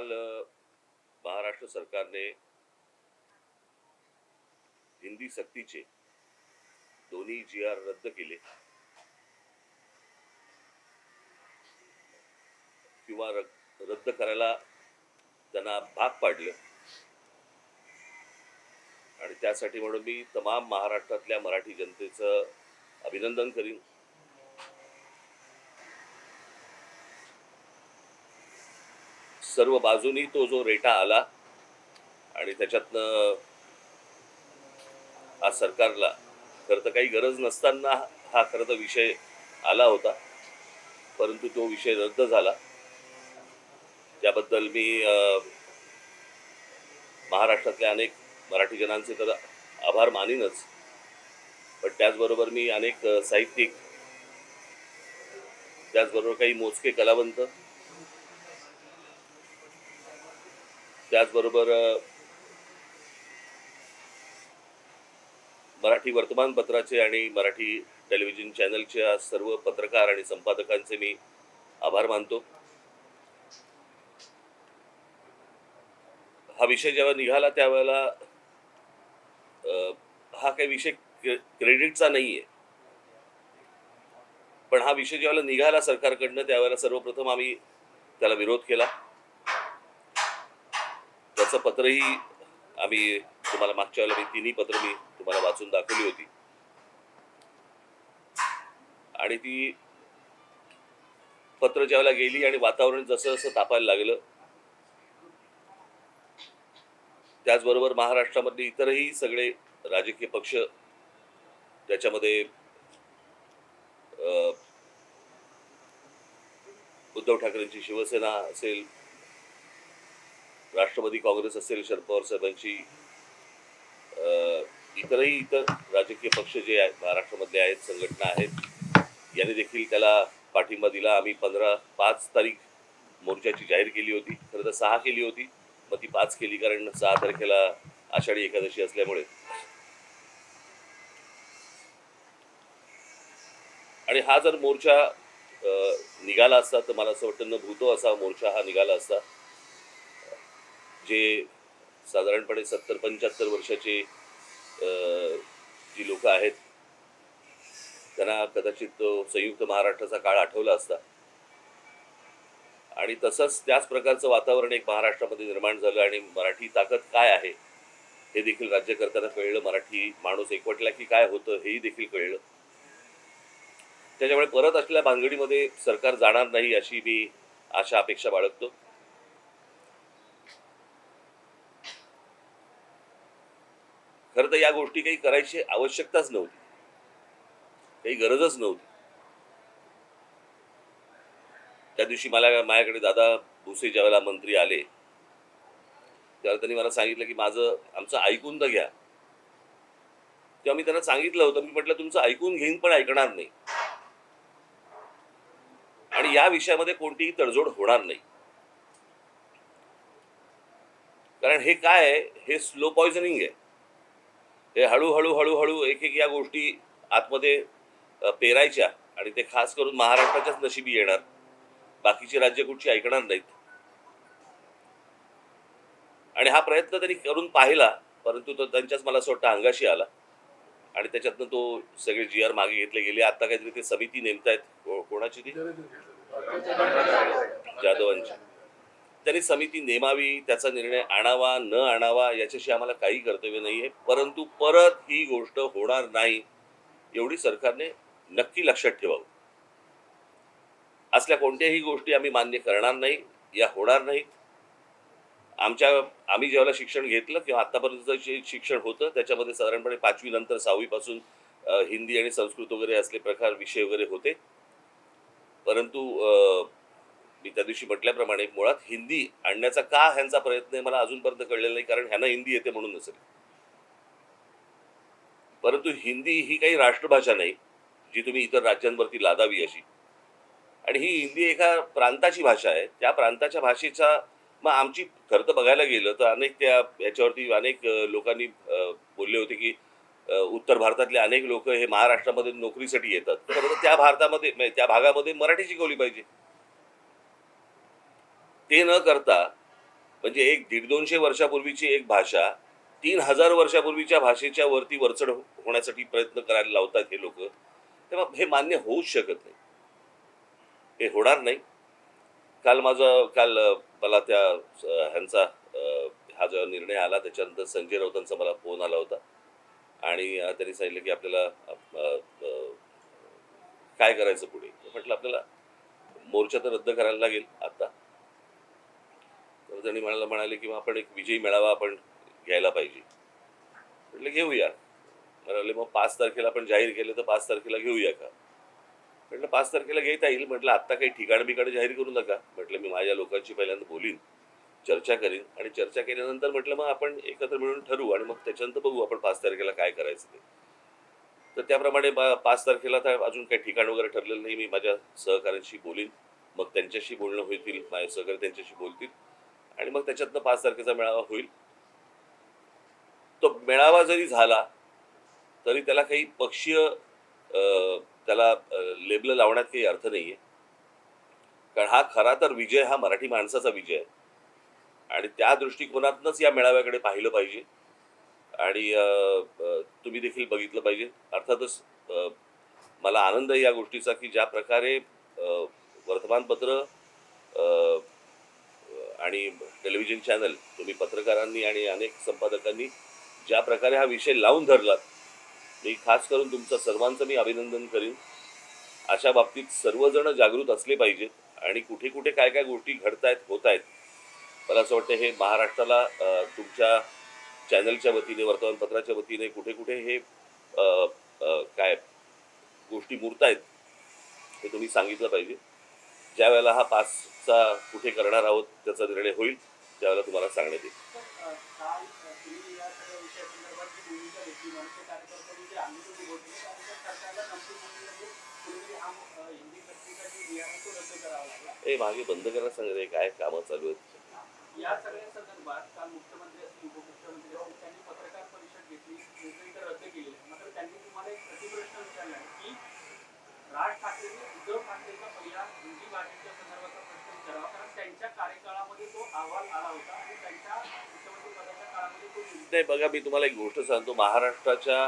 काल महाराष्ट्र सरकारने हिंदी सक्तीचे दोन्ही जी आर रद्द केले. किंवा रद्द करायला त्यांना भाग पाडलं. आणि त्यासाठी म्हणून मी तमाम महाराष्ट्रातल्या मराठी जनतेचं अभिनंदन करीन. सर्व बाजूनी तो जो रेटा आला आणि त्याच्यातनं आज सरकारला खरं तर काही गरज नसताना हा खरं तर विषय आला होता परंतु तो विषय रद्द झाला. त्याबद्दल मी महाराष्ट्रातल्या अनेक मराठी जणांचे तर आभार मानीनच पण त्याचबरोबर मी अनेक साहित्यिक त्याचबरोबर काही मोजके कलावंत त्याचबरोबर मराठी वर्तमानपत्राचे आणि मराठी टेलिव्हिजन चॅनलच्या सर्व पत्रकार आणि संपादकांचे मी आभार मानतो. हा विषय जेव्हा निघाला त्यावेळेला हा काही विषय क्रेडिटचा नाही आहे पण हा विषय ज्यावेळेला निघाला सरकारकडनं त्यावेळेला सर्वप्रथम आम्ही त्याला विरोध केला. त्याचं पत्रही आम्ही तुम्हाला मागच्या वेळेला मी तिन्ही पत्र मी तुम्हाला वाचून दाखवली होती. आणि ती पत्र ज्यावेळेला गेली आणि वातावरण जसं जसं तापायला लागलं त्याचबरोबर महाराष्ट्रामधले इतरही सगळे राजकीय पक्ष त्याच्यामध्ये उद्धव ठाकरेंची शिवसेना असेल राष्ट्रवादी काँग्रेस असेल शरद पवार साहेबांची इतरही इतर राजकीय पक्ष जे आहेत महाराष्ट्रामधले आहेत संघटना आहेत यांनी देखील त्याला पाठिंबा दिला. आम्ही पंधरा पाच तारीख मोर्चाची जाहीर केली होती. खरं तर सहा केली होती. मग ती पाच केली कारण सहा तारखेला आषाढी एकादशी असल्यामुळे. आणि हा जर मोर्चा निघाला असता तर मला असं वाटतं न भूतो असा मोर्चा हा निघाला असता. जे साधारणपणे सत्तर पंच्याहत्तर वर्षाचे जी लोक आहेत त्यांना कदाचित तो संयुक्त महाराष्ट्राचा काळ आठवला असता. आणि तसंच त्याच प्रकारचं वातावरण एक महाराष्ट्रामध्ये निर्माण झालं आणि मराठी ताकद काय आहे हे देखील राज्यकर्त्यांना कळलं. मराठी माणूस एकवटला की काय होतं हेही देखील कळलं. त्याच्यामुळे परत असलेल्या भानगडीमध्ये सरकार जाणार नाही अशी मी आशा अपेक्षा बाळगतो. खरं तर या गोष्टी काही करायची आवश्यकताच नव्हती. काही गरजच नव्हती. त्या दिवशी मला माझ्याकडे दादा भुसे ज्यावेळेला मंत्री आले त्यावेळेला त्यांनी मला सांगितलं की माझं आमचं ऐकून तर घ्या. तेव्हा मी त्यांना सांगितलं होतं मी म्हटलं तुमचं ऐकून घेईन पण ऐकणार नाही. आणि या विषयामध्ये कोणतीही तडजोड होणार नाही. कारण हे काय आहे? हे स्लो पॉइझनिंग आहे. हे हळूहळू हळूहळू एक एक या गोष्टी आतमध्ये पेरायच्या आणि ते खास करून महाराष्ट्राच्याच नशिबी येणार. बाकीची राज्य कुठची ऐकणार नाहीत. आणि हा प्रयत्न त्यांनी करून पाहिला परंतु तो त्यांच्याच मला असं वाटतं अंगाशी आला. आणि त्याच्यातनं तो सगळे जी आर मागे घेतले गेले. आता काहीतरी ते समिती नेमतायत. कोणाची ती? जाधवांची. त्यांनी समिती नेमावी त्याचा निर्णय आणावा न आणावा याच्याशी आम्हाला काही कर्तव्य नाही आहे परंतु परत ही गोष्ट होणार नाही एवढी सरकारने नक्की लक्षात ठेवावं. असल्या कोणत्याही गोष्टी आम्ही मान्य करणार नाही या होणार नाहीत. आमच्या आम्ही ज्यावेळेला शिक्षण घेतलं किंवा आत्तापर्यंत जे शिक्षण होतं त्याच्यामध्ये साधारणपणे पाचवी नंतर सहावीपासून हिंदी आणि संस्कृत वगैरे असले प्रकार विषय वगैरे होते. परंतु मी त्या दिवशी म्हटल्याप्रमाणे मुळात हिंदी आणण्याचा का ह्यांचा प्रयत्न आहे मला अजूनपर्यंत कळलेला नाही कारण ह्यांना हिंदी येते म्हणून नसेल. परंतु हिंदी ही काही राष्ट्रभाषा नाही जी तुम्ही इतर राज्यांवरती लादावी अशी. आणि ही हिंदी एका प्रांताची भाषा आहे. त्या प्रांताच्या भाषेचा मग आमची खरं तर बघायला गेलं तर अनेक त्या ह्याच्यावरती अनेक लोकांनी बोलले होते की उत्तर भारतातले अनेक लोक हे महाराष्ट्रामध्ये नोकरीसाठी येतात. तर त्या भारतामध्ये म्हणजे त्या भागामध्ये मराठी शिकवली पाहिजे. ते न करता म्हणजे एक दीड दोनशे वर्षापूर्वीची एक भाषा तीन हजार वर्षापूर्वीच्या भाषेच्या वरती वरचढ होण्यासाठी प्रयत्न करायला लावतात हे लोक तेव्हा हे मान्य होऊच शकत नाही. हे होणार नाही. काल माझं काल मला त्या ह्यांचा हा जो निर्णय आला त्याच्यानंतर संजय राऊतांचा मला फोन आला होता. आणि त्यांनी सांगितलं की आपल्याला काय करायचं पुढे? म्हटलं आपल्याला मोर्चा तर रद्द करायला लागेल आता. त्यांनी म्हणाला म्हणाले की मग आपण एक विजयी मेळावा आपण घ्यायला पाहिजे. म्हटलं घेऊया. म्हणाले मग पाच तारखेला आपण जाहीर केलं तर पाच तारखेला घेऊया का? म्हटलं पाच तारखेला घेता येईल. म्हटलं आत्ता काही ठिकाण बिकाणं जाहीर करू नका. म्हटलं मी माझ्या लोकांशी पहिल्यांदा बोलीन चर्चा करीन आणि चर्चा केल्यानंतर म्हटलं मग आपण एकत्र मिळून ठरवू आणि मग त्याच्यानंतर बघू आपण पाच तारखेला काय करायचं ते. तर त्याप्रमाणे पाच तारखेला तर अजून काही ठिकाण वगैरे ठरलेलं नाही. मी माझ्या सहकाऱ्यांशी बोलीन. मग त्यांच्याशी बोलणं होतील माझे सहकारी त्यांच्याशी बोलतील. आणि मग त्याच्यातनं पाच तारखेचा मेळावा होईल. तो मेळावा जरी झाला तरी त्याला काही पक्षीय त्याला लेबल लावण्यात काही अर्थ नाहीये. कारण हा खरा तर विजय हा मराठी माणसाचा विजय आहे. आणि त्या दृष्टिकोनातनंच या मेळाव्याकडे पाहिलं पाहिजे. आणि तुम्ही देखील बघितलं पाहिजे. अर्थातच मला आनंद आहे या गोष्टीचा की ज्या प्रकारे वर्तमानपत्र आणि टेलिव्हिजन चॅनल तुम्ही पत्रकारांनी आणि अनेक संपादकांनी ज्या प्रकारे हा विषय लावून धरलात मी खास करून तुमचं सर्वांचं मी अभिनंदन करीन. अशा बाबतीत सर्वजण जागृत असले पाहिजेत आणि कुठे कुठे काय काय गोष्टी घडत आहेत होत आहेत मला असं वाटतं हे महाराष्ट्राला तुमच्या चॅनलच्या वतीने वर्तमानपत्राच्या वतीने कुठे कुठे हे काय गोष्टी मुरत आहेत हे तुम्ही सांगितलं पाहिजे. ज्या वेळेला हा पासचा कुठे करणार आहोत त्याचा निर्णय होईल त्यावेळेला तुम्हाला सांगण्यात येईल. ए मागे बंद करायला सांगा काय कामं चालू आहेत? या सगळ्या संदर्भात काल मुख्यमंत्री असतील उपमुख्यमंत्री असतील त्यांनी पत्रकार परिषद घेतली रद्द मात्र त्यांनी तुम्हाला एक प्रतिप्रश्न विचारला की राज ठाकरेंनी उद्धव ठाकरेंचा पहिला हिंदी भाषेच्या संदर्भात प्रश्न विचारावा कारण त्यांच्या कार्यकाळामध्ये तो अहवाल आला होता आणि त्यांच्या काळामध्ये नाही बघा मी तुम्हाला एक गोष्ट सांगतो. महाराष्ट्राच्या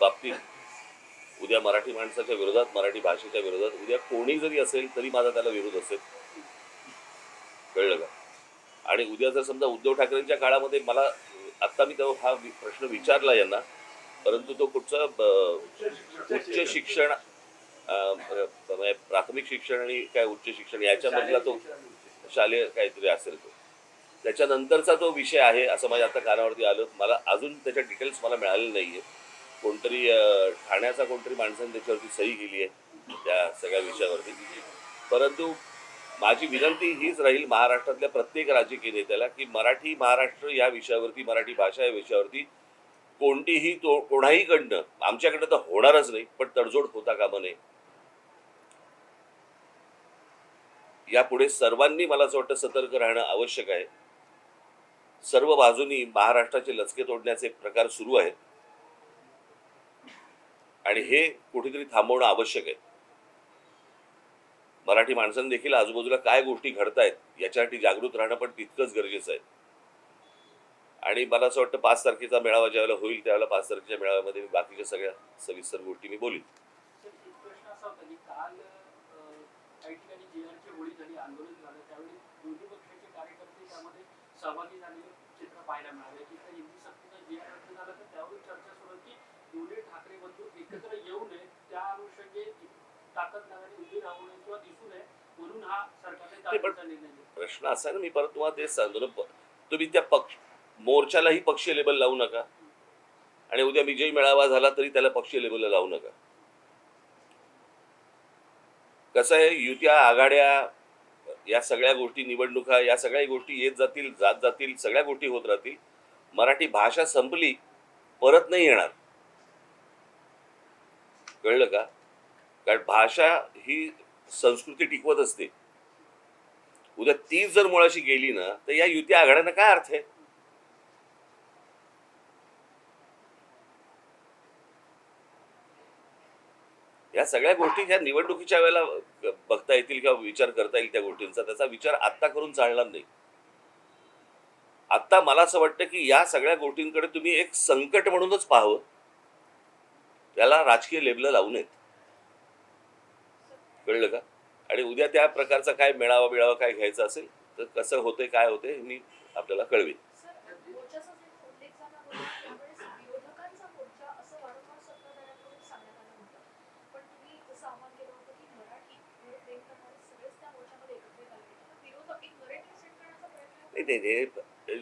बाबतीत उद्या मराठी माणसाच्या विरोधात मराठी भाषेच्या विरोधात उद्या कोणी जरी असेल तरी माझा त्याला विरोध असेल. कळलं का? आणि उद्या जर समजा उद्धव ठाकरेंच्या काळामध्ये मला आत्ता मी तो हा प्रश्न विचारला यांना परंतु तो कुठचा उच्च शिक्षण म्हणजे प्राथमिक शिक्षण आणि काय उच्च शिक्षण याच्यामधला तो शालेय काहीतरी असेल तो. त्याच्यानंतरचा तो विषय आहे असं माझ्या आता कानावरती आलं मला अजून त्याच्या डिटेल्स मला मिळाले नाही आहेत कोणतरी ठाण्याचा कोणतरी माणसाने त्याच्यावरती सही केली आहे त्या सगळ्या विषयावरती. परंतु माझी विनंती हीच राहील महाराष्ट्रातल्या प्रत्येक राजकीय नेत्याला की मराठी महाराष्ट्र या विषयावरती मराठी भाषा या विषयावरती कोणतीही तो कोणाहीकडनं आमच्याकडनं तर होणारच नाही पण तडजोड होता कामा नये. यापुढे सर्वांनी मला असं वाटतं सतर्क राहणं आवश्यक आहे. सर्व बाजूनी महाराष्ट्राचे लचके तोडण्याचे प्रकार सुरू आहेत. आणि हे कुठेतरी थांबवणं आवश्यक आहे. मराठी माणसांनी देखील आजूबाजूला काय गोष्टी घडतायत याच्यासाठी जागृत राहणं पण तितकंच गरजेचं आहे. आणि मला असं वाटतं पाच तारखेचा मेळावा ज्यावेळेला होईल त्यावेळेला पाच तारखेच्या मेळाव्यामध्ये मी बाकीच्या सगळ्या सविस्तर गोष्टी मी बोलीन तर एक प्रश्न असा होता की काल अ, काही ठिकाणी जिल्ह्यांची होळी झाली आंदोलन झालं त्यावेळी दोन्ही पक्षाचे कार्यकर्ते त्यामध्ये सहभागी झालेले चित्र पाहायला मिळाले. की त्या हिंदी सक्तीचा जी रद्द झाला तर त्यावरून चर्चा सुरू की दोन्ही ठाकरे बंधू एकत्र येऊ नये त्या अनुषंगे ताकद नव्याने उभी राहू नये किंवा दिसू नये म्हणून हा सरकारने निर्णय प्रश्न असा आहे ना मी परत तुम्हाला तेच सांगतो ना तुम्ही त्या पक्ष मोर्चालाही पक्षीय लेबल लावू नका. आणि उद्या विजयी मेळावा झाला तरी त्याला पक्षीय लेबल लावू नका. कसं आहे युत्या आघाड्या या सगळ्या गोष्टी निवडणुका या सगळ्या गोष्टी येत जातील जात जातील सगळ्या गोष्टी होत राहतील. मराठी भाषा संपली परत नाही येणार. कळलं का? कारण भाषा ही संस्कृती टिकवत असते. उद्या तीच जर मुळाशी गेली ना तर या युती आघाड्यांना काय अर्थ आहे? या सगळ्या गोष्टी ह्या निवडणुकीच्या वेळेला बघता येतील किंवा विचार करता येईल त्या गोष्टींचा. त्याचा विचार आत्ता करून चालणार नाही. आत्ता मला असं वाटतं की या सगळ्या गोष्टींकडे तुम्ही एक संकट म्हणूनच पाहावं. त्याला राजकीय लेबल लावू नयेत. कळलं का? आणि उद्या त्या प्रकारचा काय मेळावा बिळावा काय घ्यायचा असेल तर कसं होते काय होते मी आपल्याला कळवेन सर, मोर्चाचा जे उल्लेख झाला होता, त्यावेळेस विरोधकांचा मोर्चा असं वारंवार सत्ताधाऱ्यांकडून सांगण्यात आलं होतं. पण तुम्ही जसं आवाहन केलं होतं की मराठीवर प्रेम करणारे सगळेच त्या मोर्चामध्ये एकत्रित आले होते. तर विरोधक एक narrative set करण्याचा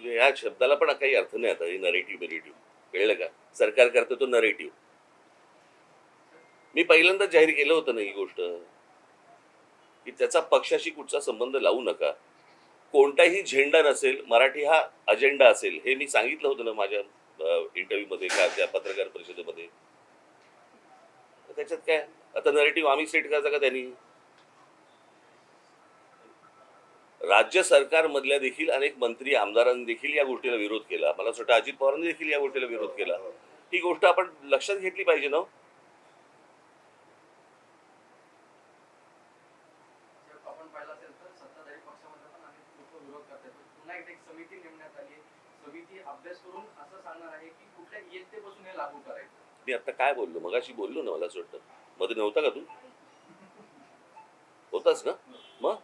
या शब्दाला पण काही अर्थ नाही आता नरेटिव्ह बिरेटिव्ह कळलं का? सरकार करतो तो नरेटिव्ह मी पहिल्यांदा जाहीर केलं होतं ना ही गोष्ट की त्याचा पक्षाशी कुठचा संबंध लावू नका. कोणताही झेंडा नसेल मराठी हा अजेंडा असेल हे मी सांगितलं होतं ना माझ्या इंटरव्ह्यूमध्ये का त्या पत्रकार परिषदेमध्ये. त्याच्यात काय? आता नरेटिव्ह आम्ही सेट करायचा का त्यांनी? राज्य सरकारमधल्या देखील अनेक मंत्री आमदारांनी देखील या गोष्टीला विरोध केला. मला असं वाटतं अजित पवारांनी देखील या गोष्टीला विरोध केला. ही गोष्ट आपण लक्षात घेतली पाहिजे ना हो. मी आता काय बोललो? मगाशी बोललो ना मला असं वाटतं. मध्ये नव्हता का तू? होताच ना? मग?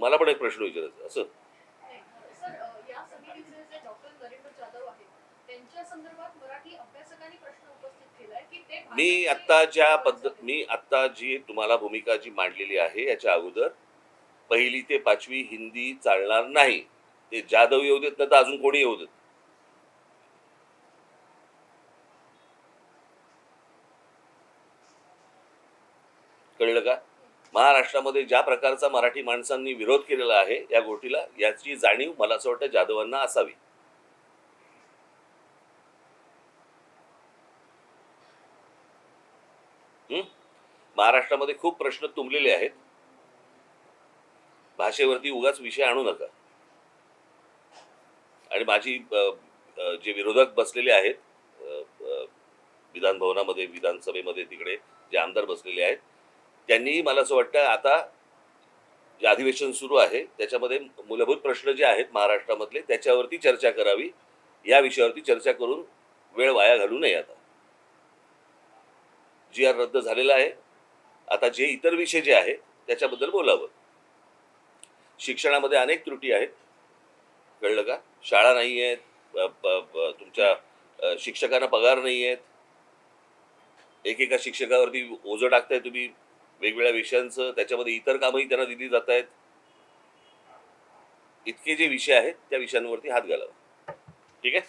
मला पण एक प्रश्न विचारायचा असं? नाही. सर, अ, या समितीचे जे डॉक्टर नरेंद्र जाधव आहेत, त्यांच्या संदर्भात मराठी अभ्यासकांनी प्रश्न उपस्थित केलाय की ते मी आत्ता ज्या पद्धत मी आत्ता जी तुम्हाला भूमिका जी मांडलेली आहे याच्या अगोदर पहिली ते पाचवी हिंदी चालणार नाही. ते जाधव येऊ देत ना तर अजून कोणी येऊ देत? कळलं का? महाराष्ट्रामध्ये ज्या प्रकारचा मराठी माणसांनी विरोध केलेला आहे या गोष्टीला याची जाणीव मला असं वाटतं जाधवांना असावी. महाराष्ट्रामध्ये खूप प्रश्न तुंबलेले आहेत. भाषेवरती उगाच विषय आणू नका. आणि माझी जे विरोधक बसलेले आहेत विधान भवनामध्ये विधानसभेमध्ये तिकडे जे आमदार बसलेले आहेत त्यांनी मला असं वाटतं आता जे अधिवेशन सुरू आहे त्याच्यामध्ये मूलभूत प्रश्न जे आहेत महाराष्ट्रामधले त्याच्यावरती चर्चा करावी. या विषयावरती चर्चा करून वेळ वाया घालू नये आता. जी आर रद्द झालेला आहे. आता जे इतर विषय जे आहेत त्याच्याबद्दल बोलावं. शिक्षणामध्ये अनेक त्रुटी आहेत. कळलं का? शाळा नाही आहेत. तुमच्या शिक्षकांना पगार नाही आहेत. एकेका शिक्षकावरती ओझं टाकताय तुम्ही. वेगवेगळ्या विषयांचं त्याच्यामध्ये इतर कामही त्यांना दिली जात आहेत. इतके जे विषय आहेत त्या विषयांवरती हात घालावा. ठीक आहे?